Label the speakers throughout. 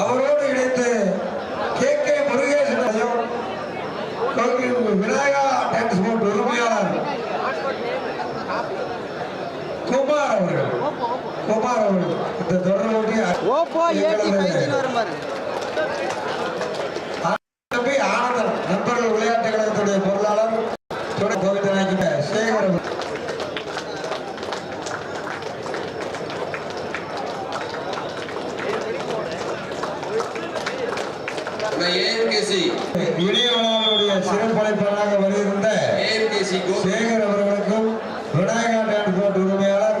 Speaker 1: அவரோடு இணைந்து K K முருகேசனையும் விநாயகா டிரான்ஸ்போர்ட் உரிமையாளர் குமார் அவர்கள். குமார் அவர்கள் இந்த தொடர்புடைய
Speaker 2: ஓப்போ ஏடி ஃபைவ்னு வரும் பாரு.
Speaker 1: தம்பி ஆனந்தன் நண்பர்கள் விளையாட்டு கழகத்துடைய பொருளாளர் துணை கோவிந்தநாயகி சேகர் அவர்கள்.
Speaker 3: ஏஎம்கேசி
Speaker 1: இளையவனாருடைய சிறப்பழைப்பாளராக வருகின்ற
Speaker 3: ஏஎம்கேசி கோ
Speaker 1: சேகர் அவர்களுக்கும் விநாயகா டிரான்ஸ்போர்ட் உரிமையாளர்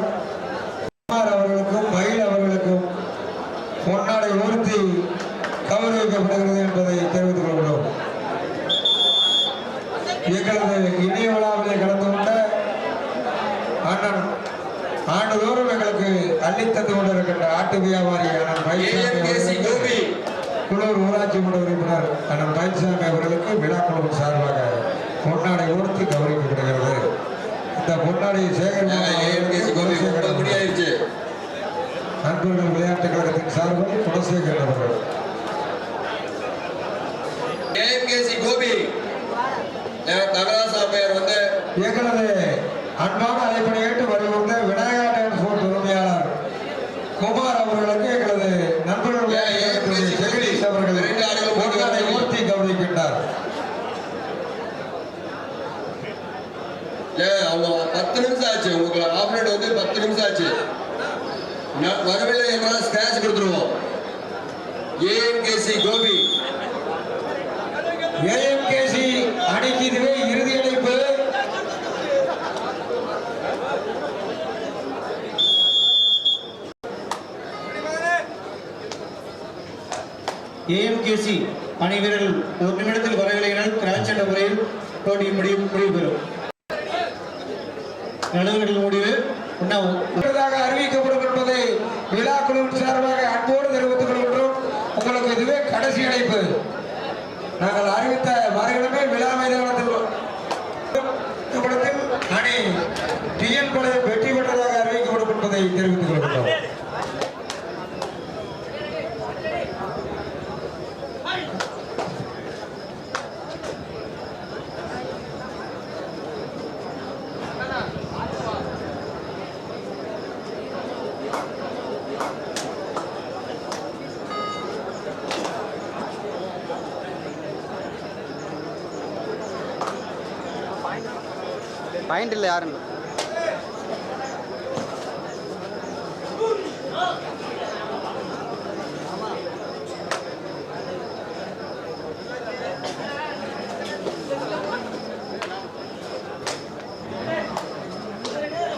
Speaker 1: குமார் அவர்களுக்கும் மயில் அவர்களுக்கும் பொன்னாடை உறுத்தி கௌரவிக்கப்படுகிறது என்பதை தெரிவித்துக் கொள்கிறோம் எங்களது இணைய விழாவிலே கலந்து கொண்ட அண்ணன் ஆண்டுதோறும் எங்களுக்கு அள்ளித்தந்து கொண்டிருக்கின்ற ஆட்டு வியாபாரி அண்ணன் மயில்சாமி
Speaker 3: ஏஎம்கேசி
Speaker 1: அவர்களுக்கு
Speaker 3: கோபி
Speaker 1: குளூர் ஊராட்சி மன்ற உறுப்பினர் அண்ணன் மயில்சாமி அவர்களுக்கு விழா குழு சார்பாக பொன்னாடை உறுத்தி கௌரவிக்கப்படுகிறது இந்த பொன்னாடை
Speaker 3: ஏஎம்கேசி கோபி முப்பது மணி
Speaker 1: சேகர்
Speaker 3: ஆயிடுச்சு
Speaker 1: நண்பர்கள் சார்பில் குணசேகரன் அவர்கள்.
Speaker 3: ஏஎம்கேசி கோபி. நகராசா பெயர் வந்து
Speaker 1: எங்களது அன்பான அழைப்பை ஏற்று வருகின்ற விநாயகா டிரான்ஸ்போர்ட் உரிமையாளர் குமார் அவர்களுக்கு எங்களது நண்பர்கள் விளையாட்டு கழகத்துடைய ஜெகதீஷ் அவர்கள் பொன்னாடை உறுத்தி கௌரவிக்கின்றார்.
Speaker 3: ஏன் அவங்க பத்து நிமிஷம் ஆச்சு. உங்களுக்கு ஆஃப் மினிட் வந்து பத்து நிமிஷம் ஆச்சு. வரவில்லை என்றால் ஸ்கிராச் கொடுத்துருவோம். ஏஎம்கேசி கோபி.
Speaker 1: ஏஎம்கேசி அணிக்கு இதுவே இறுதி அழைப்பு
Speaker 4: ஏஎம்கேசி அணி வீரர்கள் ஒரு நிமிடத்தில் வரவில்லை என கிராச் என்ற முறையில் போட்டி முடிவு முடிவு பெறும். நடுவர்கள் முடிவு.
Speaker 1: அறிவிக்கப்படும் என்பதை விழா குழுவின் சார்பாக அன்போடு தெரிவித்துக் கொள்கின்றோம். உங்களுக்கு இதுவே கடைசி இணைப்பு நாங்கள் அறிவித்த மறுகிழமை விழா மைதானத்தில் அணி டிஎன் பாளையம் வெற்றி பெற்றதாக அறிவிக்கப்படும் என்பதை தெரிவித்துக் கொள்கின்றோம்.
Speaker 2: பாயிண்ட் இல்லை யாரும்.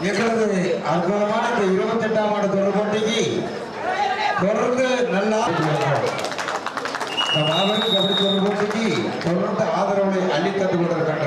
Speaker 1: எங்களது அற்புதமான இந்த இருபத்தி எட்டாம் ஆண்டு தொடர் போட்டிக்கு தொடர்ந்து நல்லா மாபெரும் கபடி தொடர் போட்டிக்கு தொடர்ந்து ஆதரவுகளை அள்ளித்தந்து கொண்டிருக்கின்ற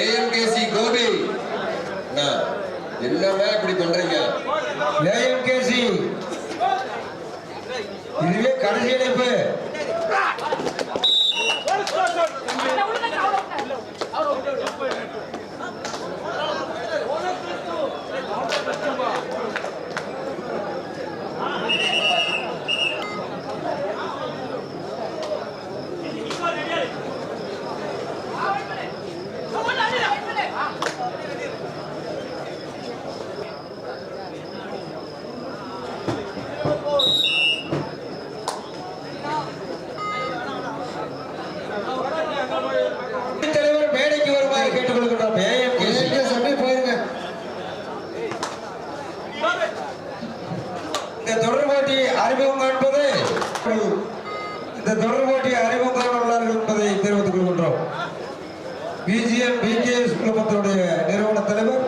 Speaker 3: ஏஎம்கேசி கோபி அண்ணா, என்னம்மா இப்படி பண்றீங்க
Speaker 1: ஏஎம்கேசி இதுவே கடைசி இணைப்பு தலைவர் மேடைக்கு வருமாறு கேட்டுக்கொள்கின்றோம் ஏஎம்கேசி அப்படியே போயிருங்க இந்த தொடர் போட்டி அறிமுகம் என்பது இந்த தொடர் போட்டி அறிமுகம் உள்ளார்கள் என்பதை தெரிவித்துக் கொள்கின்றோம் பிஜிஎம் பிகேஎஸ் குழுமத்தினுடைய நிறுவன தலைவர்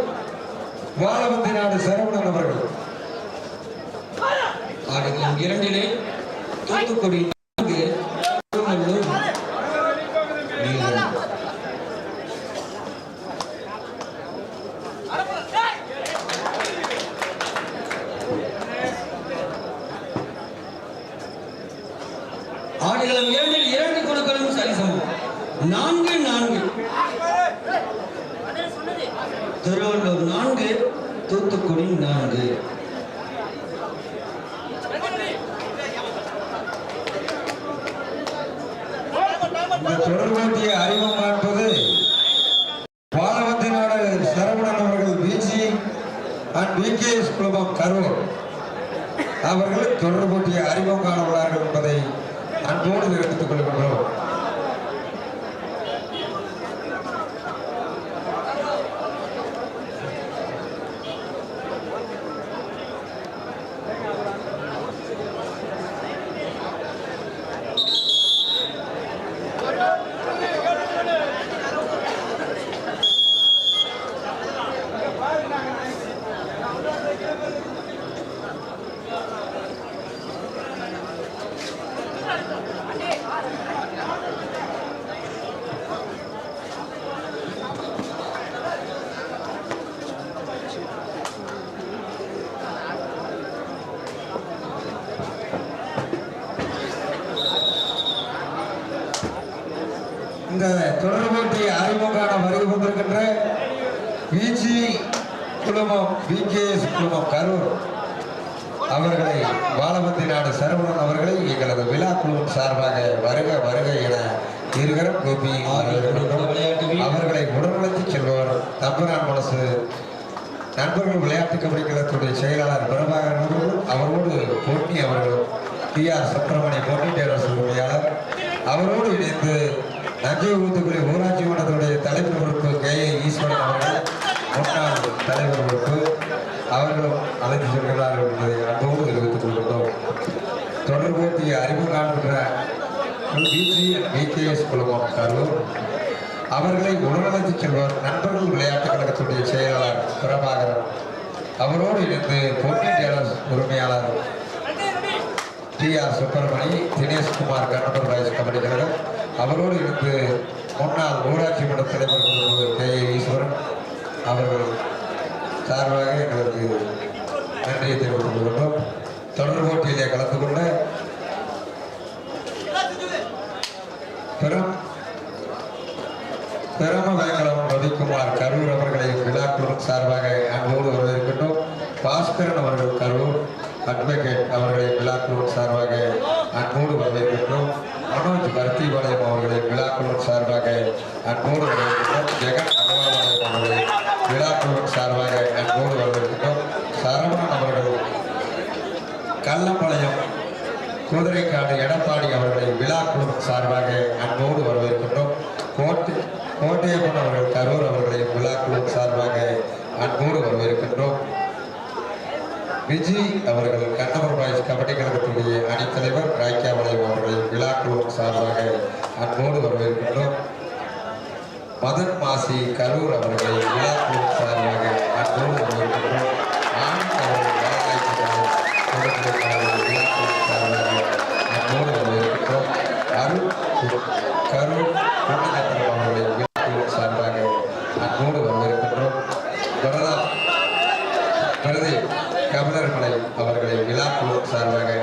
Speaker 1: வாழவந்தி நாடு சரவணன் அவர்கள்
Speaker 5: ஆடுகளம் இரண்டிலே தூத்துக்குடி நான்கு திருவள்ளூர் நீலம். ஆடுகளம் இரண்டில் இரண்டு குழுக்களும் சரிசமம் நான்கு நான்கு. திருவள்ளூர் நான்கு தூத்துக்குடி நான்கு.
Speaker 1: இந்த தொடர் போட்டியை அறிமுகம் காண்பது பாலவந்தி சரவணன் அவர்கள் பிஜி அண்ட் விகேஎஸ் குழுமம் கரூர் அவர்கள் தொடர்போட்டியை அறிமுகம் காண உள்ளார்கள் என்பதை அன்போடு தெரிவித்துக் கொள்கின்றோம். இந்த தொடர் போட்டியை அறிமுகம் காண வருகை வந்திருக்கின்ற பிஜி குழுமம் பிகேஎஸ் குழுமம் கரூர் அவர்களை பாலவந்தி நாடு சரவணன் அவர்களை எங்களது விழா குழுவின் சார்பாக வருக வருக என இருகரம் கோபி வரவேற்கின்றோம். அவர்களை உடனழைத்து செல்பவர் மனசு நண்பர்கள் விளையாட்டு கபடி கழகத்துடைய செயலாளர் பிரபாகரன் அவர்கள் அவரோடு போட்டி அவர்கள் டி ஆர் சுப்பிரமணிய போட்டி டேரஸ் உரையாளர். அவரோடு இணைந்து நஞ்சை ஊத்துக்குடி ஊராட்சி மன்றத்துடைய தலைவர் பொறுப்பு கே. ஏ. ஈஸ்வரன் அவர்கள் முன்னாள் தலைவர் பொறுப்பு அவர்களும் அழைத்து செல்கிறார்கள் என்பதை அன்போடு தெரிவித்துக் கொள்கிறோம் தொடர்போட்டியை அறிமுகம் காண்கின்ற பிஜி பிகேஎஸ் குழுமம் கரூர் அவர்களை உணவழைத்து செல்வர் நண்பர்கள் விளையாட்டுக் கழகத்துடைய செயலாளர் பிரபாகரன் அவரோடு இணைந்து பொன்னி உரிமையாளர் டி ஆர் சுப்பிரமணி தினேஷ்குமார் கண்ணபர் வயசு கபடி கழகம். அவரோடு இணைந்து முன்னாள் ஊராட்சி மன்ற தலைவர் கே ஈஸ்வரன் அவர்கள் சார்பாக எங்களுக்கு நன்றியை தெரிவித்துக் கொள்கின்றோம். தொடர் போட்டியிலே கலந்து கொண்ட பெரும் பிரமவேங்கலம் ரவிக்குமார் கரூர் அவர்களை விழாக்குழு சார்பாக அன்போடு வரவேற்கின்றோம். பாஸ்கரன் அவர்கள் கரூர் அட்வொகேட் அவர்களை விழாக்குழு சார்பாக அன்போடு வரவேற்கின்றோம். மனோஜ் பர்த்திபாளையம் அவர்களை விழாக்குழு சார்பாக அன்போடு வரவேற்கின்றோம். ஜெகன் அகவாபாளையம் அவர்களை விழாக்குழு சார்பாக அன்போடு வரவேற்கின்றோம். சரவணன் அவர்கள் கள்ளப்பாளையம் குதிரைக்காடு எடப்பாடி அவர்களை விழாக்குழு சார்பாக அன்போடு வரவேற்கின்றோம். கோட்டை கோட்டையப்பன் அவர்கள் கரூர் அவர்களை விழாக்குழு சார்பாக அன்போடு வரவேற்கின்றோம். விஜி அவர்கள் கண்ணபுரம் பாய்ஸ் கபடி கழகத்துடைய அணித்தலைவர் ராய்க்காபாளையம் அவர்களை விழாக்குழு சார்பாக அன்போடு வரவேற்கின்றோம். மதன் மாசி கரூர் அவர்களை விழாக்குழு சார்பாக அன்போடு வரவேற்கின்றோம். ஆனந்த் அவர்கள் விழாக்குழு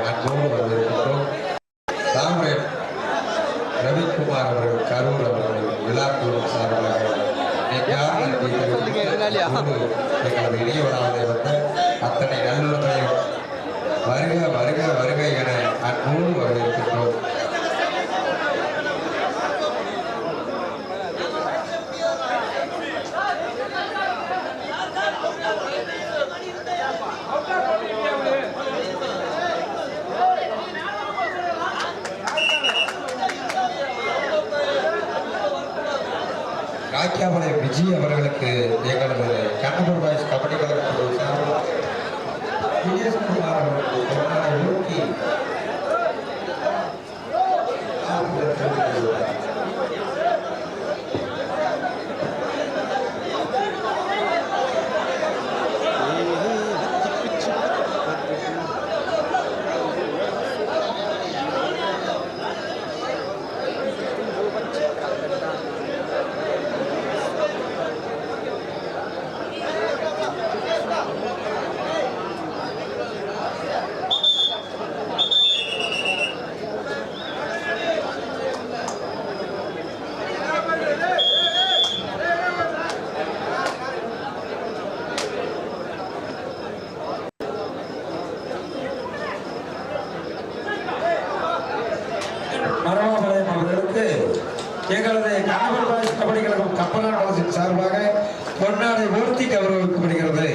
Speaker 1: பொன்னாடை ஊர்த்தி கௌரவிக்கப்படுகிறது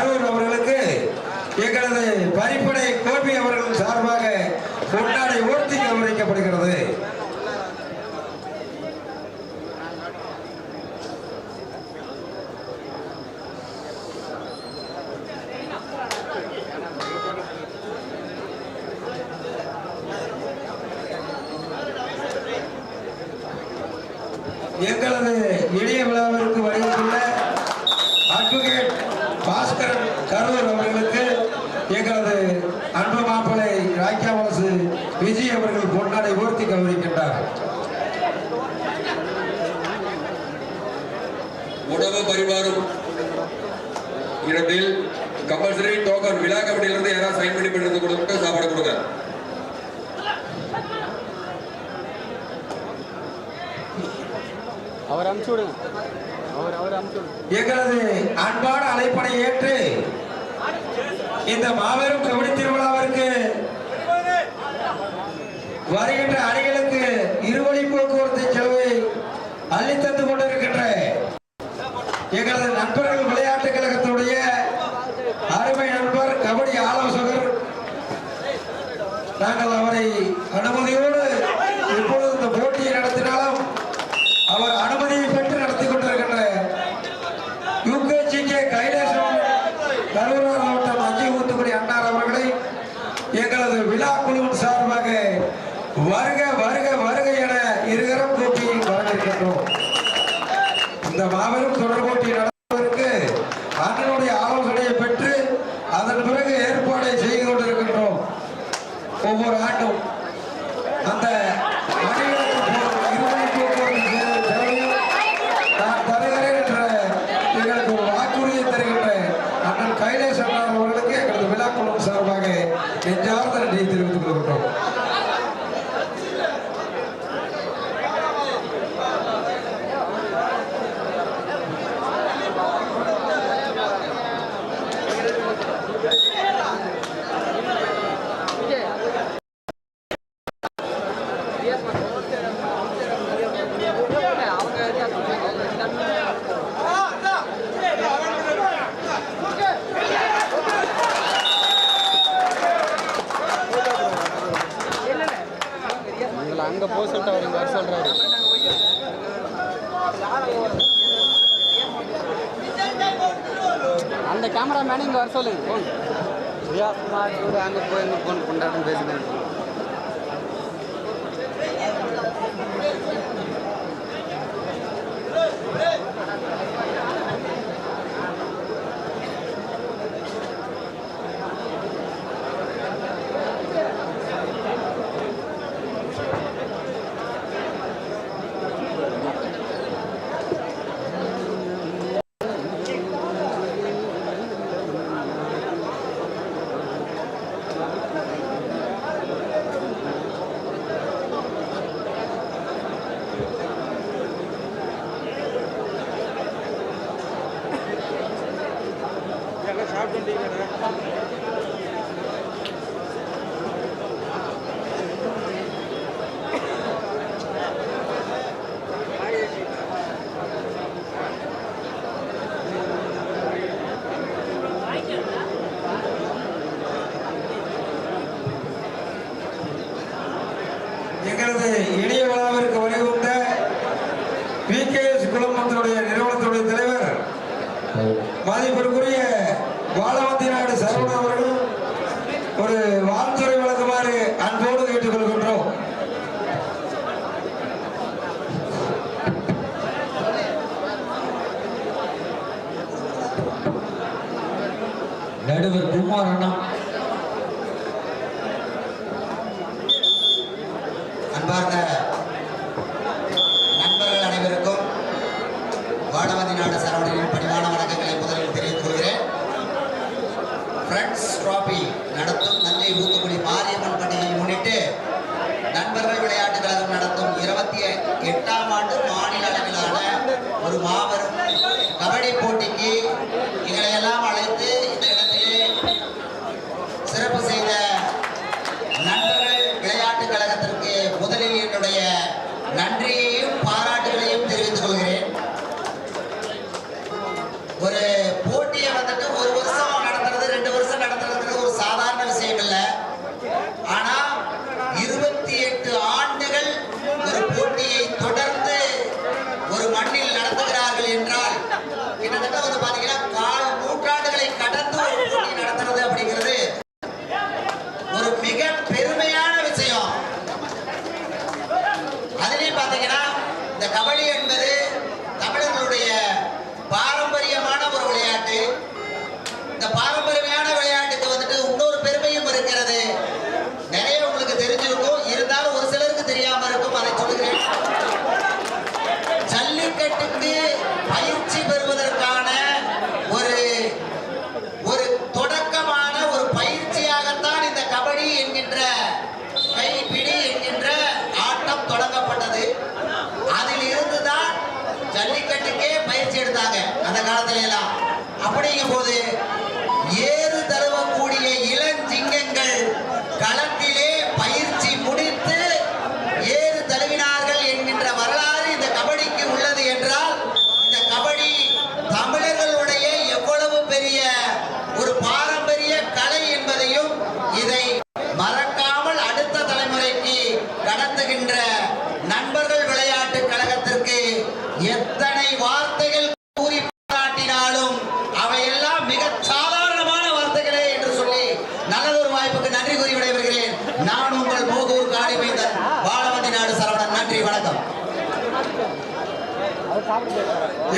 Speaker 1: கரூர் அவர்களுக்கு எங்களது பரிப்படை கோபி அவர்கள் சார்பாக கொண்டாடை ஊர்த்தி கௌரவிக்கப்படுகிறது. எங்களது இளைய விழாவிற்கு வருகின்ற அட்வொகேட் பாஸ்கரன் கரூர் அவர்களுக்கு எங்களது அன்பு மாப்பிள்ளை ராக்கியாவலசு விஜய் அவர்கள் பொன்னாடை ஊர்த்தி கௌரவிக்கின்றார்.
Speaker 3: உணவு பரிமாறும் இடத்தில் கம்பல்சரி டோக்கன் விழா கமிட்டியிலிருந்து யாராவது சைன் பண்ணி பண்ணி கொடுக்க சாப்பாடு கொடுங்க.
Speaker 2: அவர் அமுச்சு விடுங்க. அவர் அவர் விடுங்க.
Speaker 1: எங்களது அன்பான அழைப்பனை ஏற்று இந்த மாபெரும் கபடி திருவிழாவிற்கு வருகின்ற அணிகளுக்கு இருவழி போக்குவரத்து செலவை அள்ளித்தந்து கொண்டிருக்கின்ற எங்களது நண்பர்கள் விளையாட்டுக் கழகத்துடைய அருமை நண்பர் கபடி ஆலோசகர். நாங்கள் அவரை அனுமதியோடு மதிப்பிற்குரிய வாழவந்தி நாடு சரவண அவர்கள் ஒரு வாழ்த்துறை வழங்குமாறு அன்போடு கேட்டுக்கொள்கின்றோம். நடுவர் குமார் அண்ணா.
Speaker 6: பல்கலைக்கழகத்திற்கு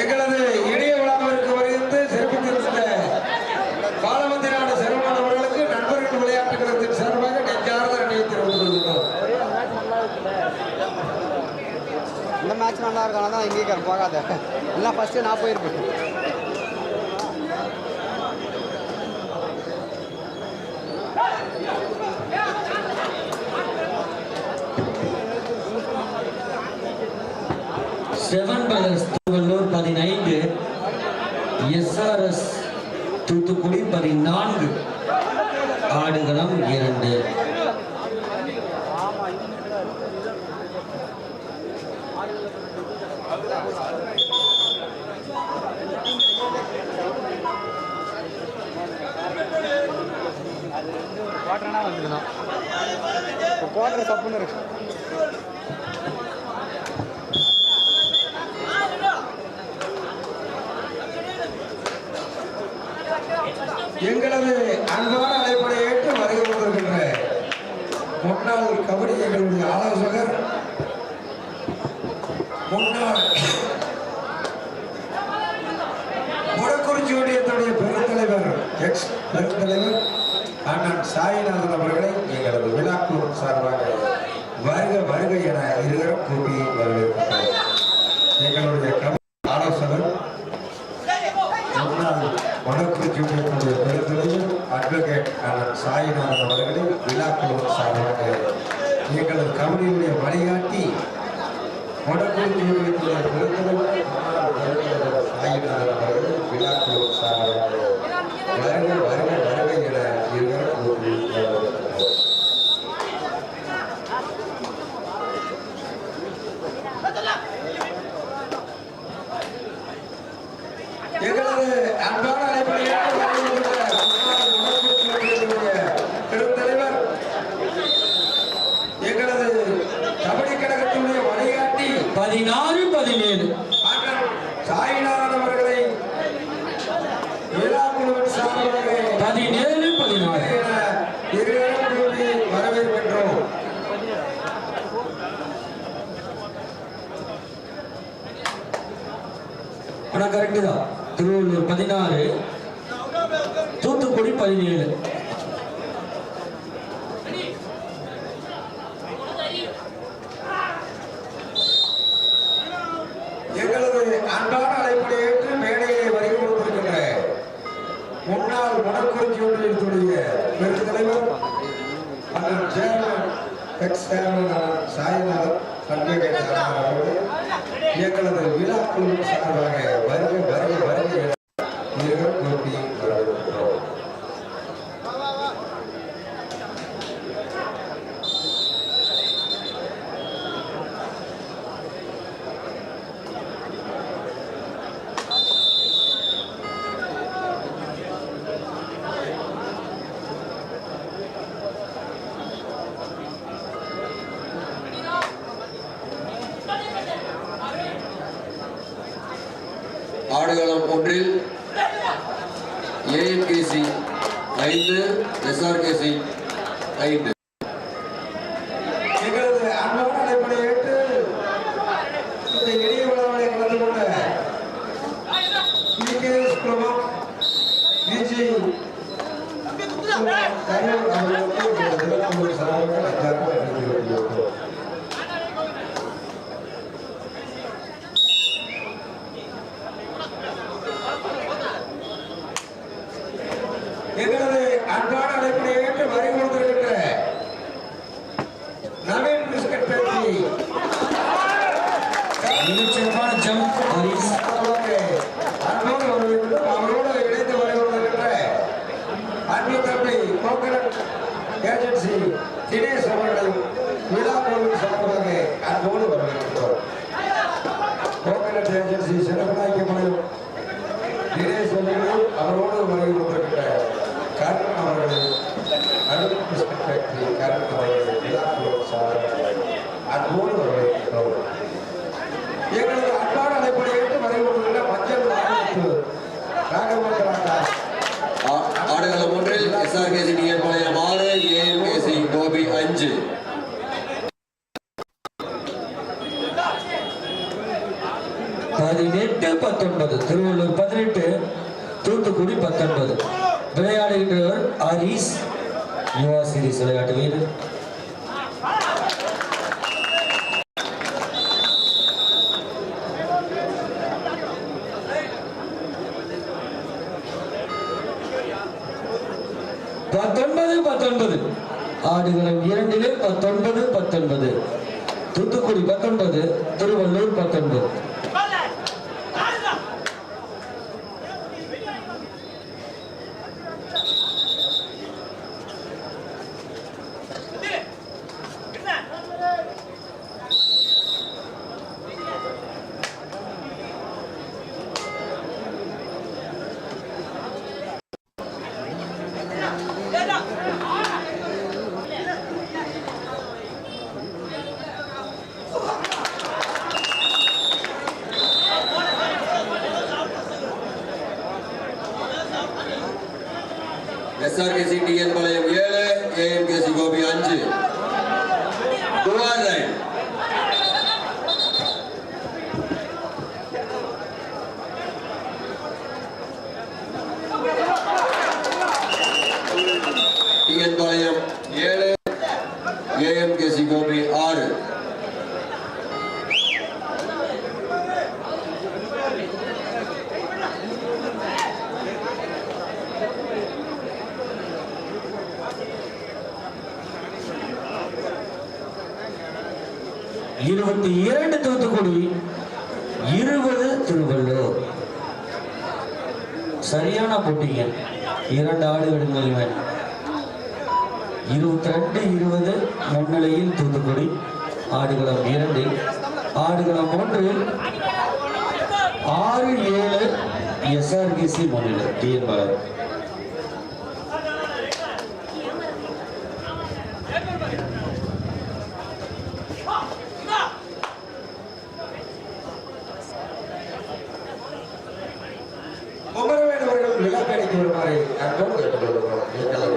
Speaker 1: எங்களது இணைய விழாவிற்கு வருகின்ற சிறப்பித்திருந்த பாலமந்தி நாடு சரவணன் அவர்களுக்கு நண்பர்கள் விளையாட்டு கழகத்தின் சார்பாக நெஞ்சார்ந்த நன்றியை தெரிவித்துக் கொள்கிறோம்
Speaker 2: இந்த மேட்ச் நல்லா இருக்கான தான் இங்கே போகாத. இல்லை ஃபஸ்ட்டு நான் போயிருப்பேன்.
Speaker 5: செவன் பிரதர்ஸ் திருவள்ளூர் பதினைந்து எஸ்ஆர்எஸ் தூத்துக்குடி பதினான்கு. ஆடுகளம் இரண்டு.
Speaker 2: குவார்டர்னா வந்துருந்தோம் இப்போ குவார்டர் தப்புன்னு இருக்கு.
Speaker 1: எங்களது அன்பான அழைப்படை ஏற்று வருகை கொண்டிருக்கின்ற முன்னாள் கபடி எங்களுடைய ஆலோசகர் முன்னாள் முடக்குறிச்சி ஒன்றியத்துடைய பெருந்தலைவர் எக்ஸ் பெருந்தலைவர் அண்ணன் சாயிநாதன் அவர்களை எங்களது விழாக்குழு சார்பாக வருக வருக என இருவரும் கூட்டி வரவேற்கிறார் எங்களுடைய கபடி ஆலோசகர் முன்னாள் வடக்குறிச்சி ஒன்றியத்தினுடைய பெருந்தலைவர் அட்வொகேட் அண்ணன் அவர்களை விழாக்குழு சார்பாக எங்களது கபடியுடைய வழிகாட்டி வடக்கு ஒன்றியத்தினுடைய பெருந்தலைவர் முன்னாள் பெருந்தலைவர் சாய்நாதன் அவர்கள் விழாக்குழு சார்பாக வருக வருக வருக என இருவரும் கூறி வரவேற்கிறோம். எங்களது அன்பான அழைப்படையாக வருகின்ற முன்னாள் வடக்குறிச்சி ஒன்றியத்தினுடைய பெருந்தலைவர் எங்களது கபடி கழகத்தினுடைய வழிகாட்டி
Speaker 5: பதினாறு பதினேழு
Speaker 1: அண்ணன் சாய்நாதன் அவர்களை விழாக்குழுவின் சார்பாக
Speaker 5: பதினேழு பதினாறு
Speaker 1: என இருவரும் கூறி வரவேற்கின்றோம்
Speaker 5: ஆனா கரெக்டு தான் திருவள்ளூர் பதினாறு தூத்துக்குடி பதினேழு
Speaker 1: எங்களது அன்பான அழைப்பை ஏற்று மேடையிலே வருகை கொடுத்திருக்கின்ற முன்னாள் வடக்குறிச்சி ஒன்றியத்துடைய பெருந்தலைவர் அண்ணன் சேர்மன் எக்ஸ் சேர்மன் அண்ணன் சாய்நாதன் அட்வொகேட் அண்ணன் அவர்கள் எங்களது விழாக்குழு சார்பாக வருக வருக வருக என இருவரும் கூட்டி வரவேற்கிறோம்
Speaker 3: ஆடுகளம் ஒன்றில் ஏஎன்கேசி ஐந்து எஸ்ஆர்கேசி ஐந்து.
Speaker 5: பத்தொன்பது பத்தொன்பது. ஆடுகளம் இரண்டிலே பத்தொன்பது பத்தொன்பது. தூத்துக்குடி பத்தொன்பது திருவள்ளூர் பத்தொன்பது. সত্যি মনে রাখতে হয়
Speaker 7: குமரவேல் அவர்கள் விழா
Speaker 1: கிடைத்து வருவாரை நான்
Speaker 2: கேட்கலாம்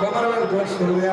Speaker 2: குமரவேல் கோச் சொல்லுவேன்